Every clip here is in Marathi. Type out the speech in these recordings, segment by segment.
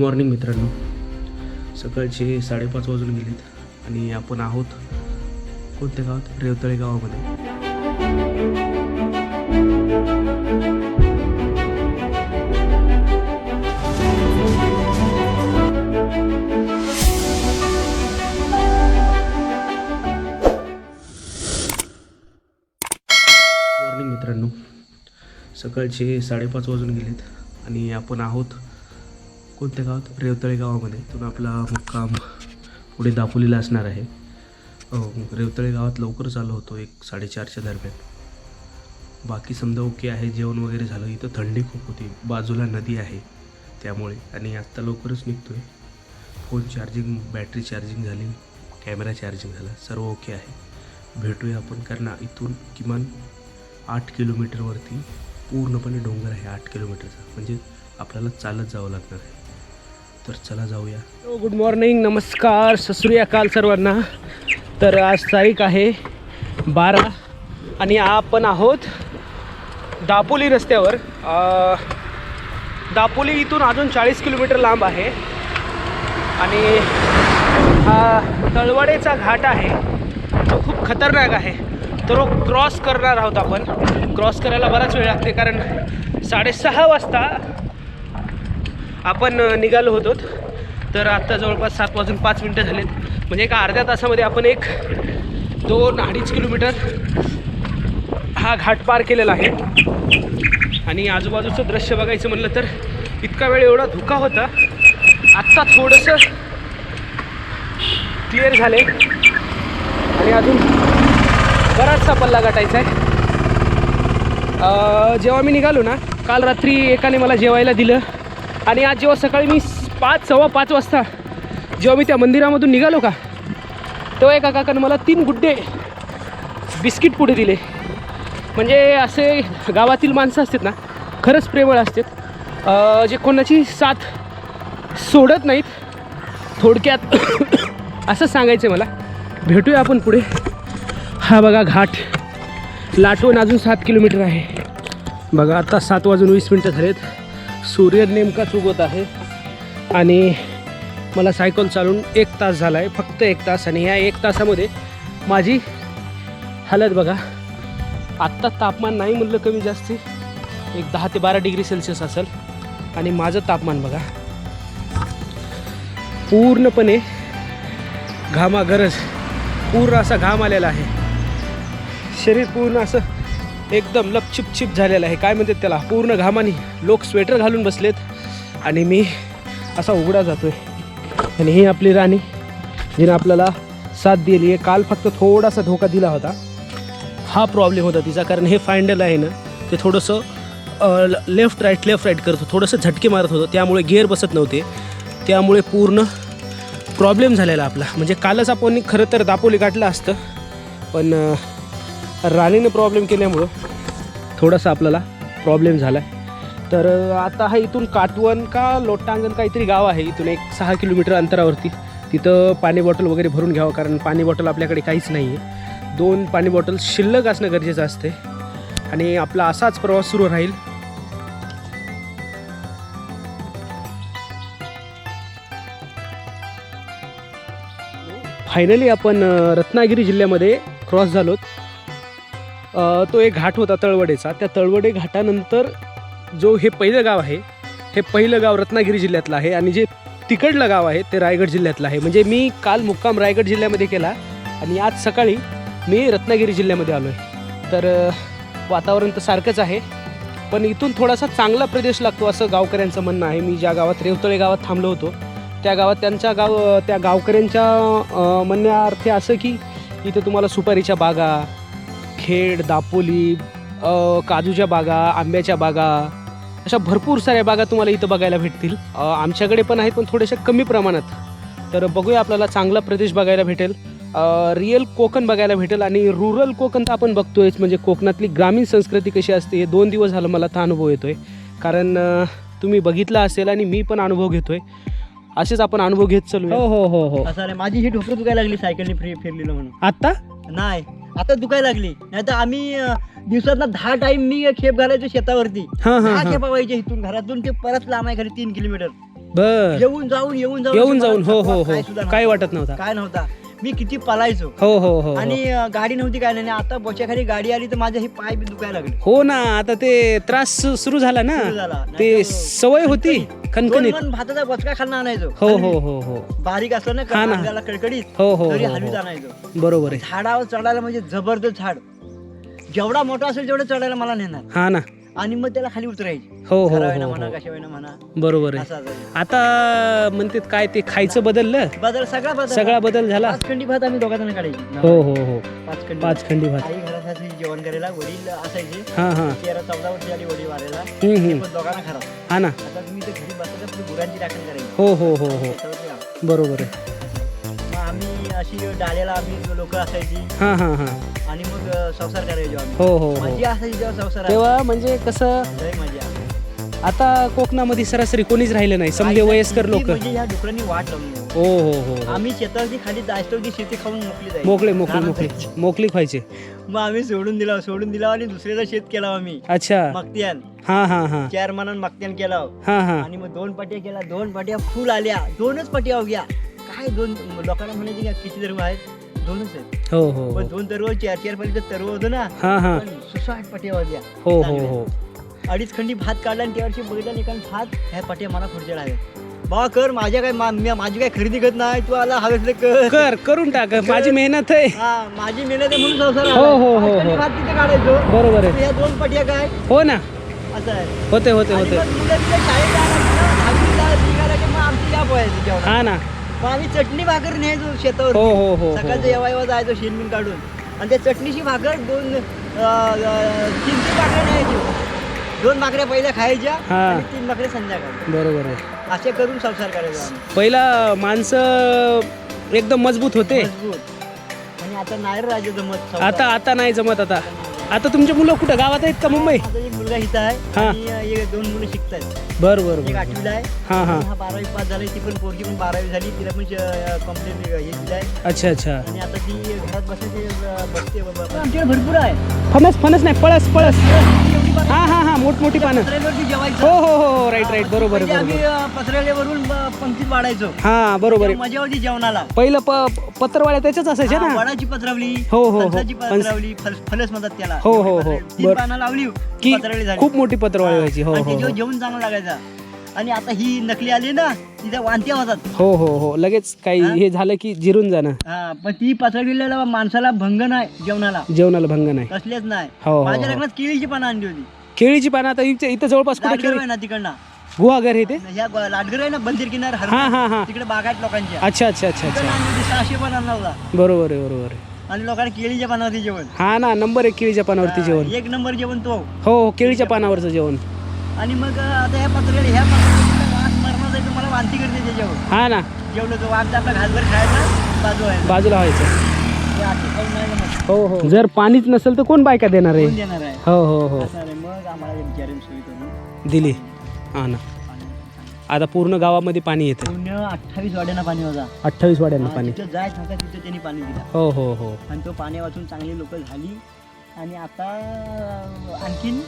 मॉर्निंग मित्रांनो. सकाळचे साडेपाच वाजून गेलेत आणि आपण आहोत कोणत्या गावात? रेवतळे गावामध्ये. मॉर्निंग मित्रांनो. सकाळचे साडेपाच वाजून गेलेत आणि आपण आहोत कोणत्या गावात? रेवतळे गावामध्ये. इथून आपला मुक्काम पुढे दापोलीला असणार आहे. रेवतळे गावात लवकरच आलो होतो एक साडेचारच्या दरम्यान. बाकी समजा ओके आहे जेवण वगैरे झालं इथं थंडी खूप होती. बाजूला नदी आहे त्यामुळे. आणि आत्ता लवकरच निघतो आहे फोन चार्जिंग बॅटरी चार्जिंग झाली कॅमेरा चार्जिंग झाला सर्व ओके आहे. भेटूया आपण कारण इथून किमान आठ किलोमीटरवरती पूर्णपणे डोंगर आहे आठ किलोमीटरचा. म्हणजे आपल्याला चालत जावं लागणार आहे. तर चला जाऊया. गुड मॉर्निंग नमस्कार ससूर्याकाल सर्वांना. तर आज तारीख आहे बारा आणि आपण आहोत दापोली रस्त्यावर. दापोली इथून अजून चाळीस किलोमीटर लांब आहे. आणि हा तळवडेचा घाट आहे. तो खूप खतरनाक आहे. तो क्रॉस करणार आहोत आपण. क्रॉस करायला बराच वेळ लागते कारण साडेसहा वाजता आपण निघालो होतो. तर आत्ता जवळपास सात वाजून पाच मिनटं झालेत. म्हणजे एका अर्ध्या तासामध्ये आपण एक दोन अडीच किलोमीटर हा घाट पार केलेला आहे. आणि आजूबाजूचं दृश्य बघायचं म्हणलं तर इतका वेळ एवढा धुका होता. आत्ता थोडंसं क्लिअर झाले आणि अजून बराचसा पल्ला गाठायचा आहे जेव्हा मी निघालो ना काल रात्री एकाने मला जेवायला दिलं. आणि आज जेव्हा सकाळी मी पाच सव्वा पाच वाजता जेव्हा मी त्या मंदिरामधून निघालो का तेव्हा एका काकानं मला तीन गुड्डे बिस्किट पुढे दिले. म्हणजे असे गावातील माणसं असतात ना खरंच प्रेमळ असतात. जे कोणाची साथ सोडत नाहीत थोडक्यात असं सांगायचं आहे मला. भेटूया आपण पुढे. हा बघा घाट. लाटून अजून सात किलोमीटर आहे. बघा आता सात वाजून वीस मिनटं झालेत. सूर्य नेमकाच उगवत आहे. आणि मला सायकल चालून एक तास झाला आहे फक्त एक तास. आणि ह्या एक तासामध्ये माझी हालत बघा. आत्ता तापमान नाही म्हणलं कमी जास्ती. एक दहा ते बारा डिग्री सेल्सिअस असेल. आणि माझं तापमान बघा. पूर्णपणे घामागरज पूर्ण असा घाम आलेला आहे. शरीर पूर्ण असं एकदम लपचिपचिप झालेलं आहे. काय म्हणतात त्याला? पूर्ण घामाने लोक स्वेटर घालून बसलेत. आणि मी असा उघडा जातोय. आणि ही आपली राणी जिने आपल्याला साथ दिली आहे. काल फक्त थोडासा धोका दिला होता. हा प्रॉब्लेम होता तिचा. कारण हे फायंडल आहे ना ते थोडंसं लेफ्ट राईट लेफ्ट राईट करत होतं. थोडंसं झटके मारत होतं. त्यामुळे गिअर बसत नव्हते. त्यामुळे पूर्ण प्रॉब्लेम झालेला आपला. म्हणजे कालच आपण खरं तर दापोली गाठलं असतं. पण राणीनं प्रॉब्लेम केल्यामुळं थोडासा आपल्याला प्रॉब्लेम झाला तर आता हा इथून काटवण का लोटांगण काहीतरी गाव आहे इथून एक सहा किलोमीटर अंतरावरती. तिथं पाणी बॉटल वगैरे भरून घ्यावं कारण पाणी बॉटल आपल्याकडे काहीच नाही आहे दोन पाणी बॉटल शिल्लक असणं गरजेचं असते आणि आपला असाच प्रवास सुरू राहील. फायनली आपण रत्नागिरी जिल्ह्यामध्ये क्रॉस झालोत. तो एक घाट होता तळवडेचा. त्या तळवडे घाटानंतर जो हे पहिलं गाव आहे हे पहिलं गाव रत्नागिरी जिल्ह्यातलं आहे आणि जे तिकडलं गाव आहे ते रायगड जिल्ह्यातलं आहे. म्हणजे मी काल मुक्काम रायगड जिल्ह्यामध्ये केला आणि आज सकाळी मी रत्नागिरी जिल्ह्यामध्ये आलो आहे तर वातावरण तर सारखंच आहे पण इथून थोडासा चांगला प्रदेश लागतो असं गावकऱ्यांचं म्हणणं आहे. मी ज्या गावात रेवतळे गावात थांबलो होतो त्या गावात त्यांच्या गाव त्या गावकऱ्यांच्या अ, म्हणण्याअर्थी असं की इथे तुम्हाला सुपारीच्या बागा खेड दापोली अ, काजूच्या बागा आंब्याच्या बागा अशा भरपूर साऱ्या बागा तुम्हाला इथं बघायला भेटतील. आमच्याकडे पण आहेत पण थोड्याशा कमी प्रमाणात. तर बघूया आपल्याला चांगला प्रदेश बघायला भेटेल. रिअल कोकण बघायला भेटेल आणि रुरल कोकण तर आपण बघतोयच म्हणजे कोकणातली ग्रामीण संस्कृती कशी असते हे दोन दिवस झालं मला तर अनुभव येतोय. कारण अ, तुम्ही बघितला असेल आणि मी पण अनुभव घेतोय. असेच आपण अनुभव घेत चालू हो हो हो हो. असं नाही माझी ही ढोकरं दुखायला लागली सायकलने फ्री फिरलेलं म्हणून. आत्ता? नाही. आता दुखायला लागली. नाही तर आम्ही दिवसात दहा टाइम मी खेप घालायचो शेतावरती. हा, हा, दहा हा. खेपा व्हायच्या इथून घरातून ते परत लांब आहे खाली तीन किलोमीटर. बर. येऊन जाऊन येऊन जाऊन येऊन जाऊन हो हो हो. काय. वाटत नव्हता. काय नव्हता? मी किती पलायचो. हो हो हो हो. आणि अं, गाडी नव्हती काय नाही. आता बोच्याखाली गाडी आली तर माझे हे पाय बी दुखायला लागले. हो ना आता ते त्रास सु- सुरू झाला ना. सुरू झाला. ते सवय होती. खणखणीत. भाताचा बचका खाल्ला आणायचो. हो हो हो हो. बारीक असलं ना हा ना. कडकडीत हो हो तरी हो, हलवीत हो. आणायचो. बरोबर आहे. झाडावर चढायला म्हणजे जबरदस्त झाड. जेवढा मोठा असेल तेवढं चढायला मला नेणार. हा ना. आणि मग त्याला खाली उतरायची. हो हो हो म्हणा हो. कशा वेळेला म्हणा. बरोबर आहे. असं असायचं. आता म्हणतात काय ते खायचं बदललं? बदल सगळा बदल. सगळा बदल झाला? पाच खंडी भात आम्ही दोघा जण काढायची. हो हो हो. पाच खंडी पाच खंडी भात. आई घरात असायची जेवण करायला वडील असायचे. हा हा. तेरा चौदा वर्ष झाली वडील वारायला हम्म, ते हम्म. पण दोघांना खरा हा ना. आता तुम्ही ते घरी पुढे गुरांची राखण करायची. हो हो हो हो. त्याच्यावरती. बरोबर आहे. मग आम्ही अशी डाळ्याला आम्ही लोक असायची. हा हा हा. आणि मग अं, संसार करायचो आम्ही. हो हो हो. मजा असायची जेव्हा संसार तेव्हा म्हणजे कसं? लय मजा. आता कोकणामध्ये सरासरी कोणीच राहिलं नाही समजे वयस्कर लोक. म्हणजे डुकरांनी वाट लावली हो हो हो हो. आम्ही शेतावरती खाली जायचो ती शेती खाऊन मोकली जायची. मोकळे मोकळे मोकळे. मोकली खायचे मग आम्ही सोडून दिला सोडून दिला आणि दुसऱ्याचा शेत केला आम्ही. अच्छा. मक्त्यान हा हा हा. चार मानान मक्त्यान केला. हा हा. आणि मग दोन पाट्या केला दोन पाट्या फुल आल्या. दोनच पाट्या अवघ्या. काय दोन लोकांना म्हणायचे का किती दरव आहेत? दोनच आहेत. हो हो पण हो. दोन तरव चार चार पाटीचं तरव होतं ना. हा हा. पण सुसाट पाट्या हो हो. हो. अडीच खंडी भात काढला आणि त्या वर्षी बघितला निकाल भात ह्या पाट्या मला पुढच्या लागत बा कर माझ्या काय माझी काय खरेदी करत नाही तू आला हवेस कर. कर करून टाक माझी मेहनत आहे. हा माझी मेहनत आहे म्हणून संसार हो. हो, हो, हो. भात तिथे काढायचो. बरोबर आहे. ह्या दोन पाट्या काय? हो ना. असं आहे. होते होते होते. या. हा ना. आम्ही चटणी भाकर न्यायचो शेतावर. हो हो हो सकाळचं हो. येवा येवा जायचो शेणबिन काढून. आणि त्या चटणीची भाकर दोन तीन तीन भाकऱ्या न्यायचो. दोन भाकऱ्या पहिल्या खायच्या हा. आणि तीन भाकऱ्या संध्याकाळी. बरोबर आहे. असे करून संसार करायचो आम्ही. पहिला माणसं एकदम मजबूत होते. मजबूत. आणि आता नाही राजे जमत संसार. आता आता नाही जमत आता. आता तुमचे मुलं कुठं? गावात आहेत का मुंबई? एक मुलगा इथं आहे हा. आणि एक दोन मुलं शिकतायत. बर बर एक बर आठवीला आहे. हा हा. आणि हा बारावी पास झाली ती पण पोरगी पण बारावी झाली. तिला पण कंप्लीट हे दिलं आहे अच्छा अच्छा. आणि आता ती घरात बसायची अं, बसते आमच्याकडे भरपूर आहे. फणस फणस नाही पळस पळस. एवढी पानं- हा हा हा मोठमोठी पानं. पत्र्यावरती जेवायचं. हो हो हो राईट राईट बरोबर म्हणजे आहे आम्ही बरोबर अं, पत्र्यावरून ब- पंक्तीत वाढायचो. हा बरोबर. आहे मजा होती जेवणाला. पहिलं प पत्रवाड्या त्याच्याच असायच्या हा, ना? वडाची पत्रवली हो, हो, हो. फणसाची फणस- पत्रवली फल- फणस म्हणतात त्याला. हो, हो, हो. पत्रवली. तीन बर- पानं लावली की पत्रवली झाली. खूप मोठी पत्रवाळी हा. व्हायची. हो आणि हो त्याच्यावर हो. जेवण चांगला लागायचा. आणि आता ही नकली आली ना तिथे वांत्या होतात. हो हो हो. लगेच काही हा? हे झालं की जिरून जाणं. हा, पण ती पत्रवलेल्या माणसाला भंग नाही जेवणाला. जेवणाला भंग नाही. कसलेच नाही. हो, हो, माझ्या हो. लग्नात केळीची पानं आणली होती. केळीची पानं आता इथे इथं जवळपास कुठे केळी? आहे ना तिकडनं. गुहा घर आहे ते ह्या ग- लाडघर आहे ना बंदीर किनार हा हा हा. तिकडे बागायत लोकांच्या. अच्छा अच्छा अच्छा तिकडनं अच्छा. आणली होती, सहाशे पण आणला होता. बरोबर आहे बरोबर आहे. आणि लोकांना केळीच्या पानावरती जेवण. हा ना नंबर एक केळीच्या पानावरती जेवण. एक नंबर जेवण तो. हो हो केळीच्या पानावरचं जेवण. आणि मग आता ह्या पत्र्याला ह्या पत्र्याला वास मरणार जायचं मला वांती करते त्याच्यावर हा ना. जेवलं तो वाघ आपला घासभर खायचा बाजू आहे बाजूला व्हायचं. हे अशी खाऊन नाही जमत. हो हो. जर पाणीच नसेल तर कोण बायका देणार कोण आहे देणार आहे? हो हो हो. असं आहे. मग आम्हाला विचारेल सोयी करून. दिली. हा ना. आता पूर्ण गावामध्ये पाणी येतं अठ्ठावीस वाड्यांना पाणी होता. अठ्ठावीस वाड्यांना पाणी. तिथं त्यांनी पाणी दिलं. हो हो हो. आणि तो पाणी वाचून चांगली लोक झाली. आणि आता आणखीन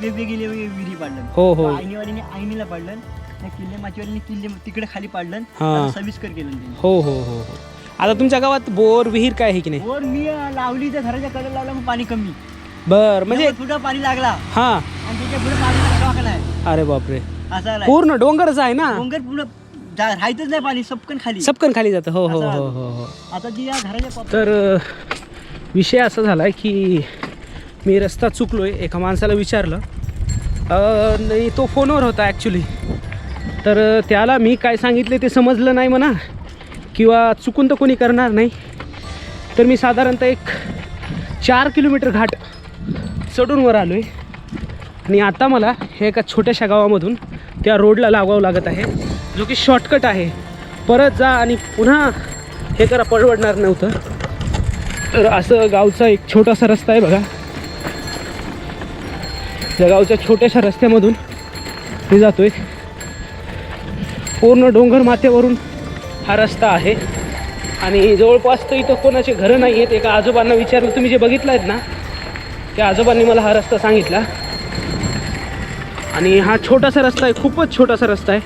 वेगवेगळे विहिरी पाडलं हो हो. आईनीवाडीने आईनीला पाडलं किल्ले माचीवाडीने किल्ले तिकडे खाली पाडलं सविस्कर केलं हो हो हो हो. आता तुमच्या गावात बोर विहीर काय आहे की नाही? वर मी लावली त्या घराच्या कडेला लावला मग पाणी कमी. बर म्हणजे पुढे पाणी लागला? हा. आणि त्याच्या पुढे पाणी लागला नाही अरे बापरे. असा आलाय. पूर्ण डोंगरच आहे ना? डोंगर पुढे राहायचंच नाही पाणी सपकन खाली. सपकन खाली जातं. हो हो हो. हो हो. आता जी या घराच्या तर अ, विषय असा झाला आहे की मी रस्ता चुकलो आहे एका माणसाला विचारलं. अ, नाही तो फोनवर होता ॲक्च्युली तर अ, त्याला मी काय सांगितले ते समजलं नाही म्हणा किंवा चुकून तर कोणी करणार नाही. तर मी साधारणतः एक चार किलोमीटर घाट चढून वर आलो आहे आणि आता मला हे एका छोट्याशा गावामधून त्या रोडला लागावं लागत आहे जो की शॉर्टकट आहे. परत जा आणि पुन्हा हे करा परवडणार नव्हतं. तर असं गावचा एक छोटासा रस्ता आहे बघा. त्या गावच्या छोट्याशा रस्त्यामधून मी जातो आहे पूर्ण डोंगर माथ्यावरून हा रस्ता आहे. आणि जवळपास तर इथं कोणाचे घरं नाही आहेत एका आजोबांना विचारलं तुम्ही जे बघितलं आहेत ना त्या आजोबांनी मला हा रस्ता सांगितला. आणि हा छोटासा रस्ता आहे खूपच छोटासा रस्ता आहे.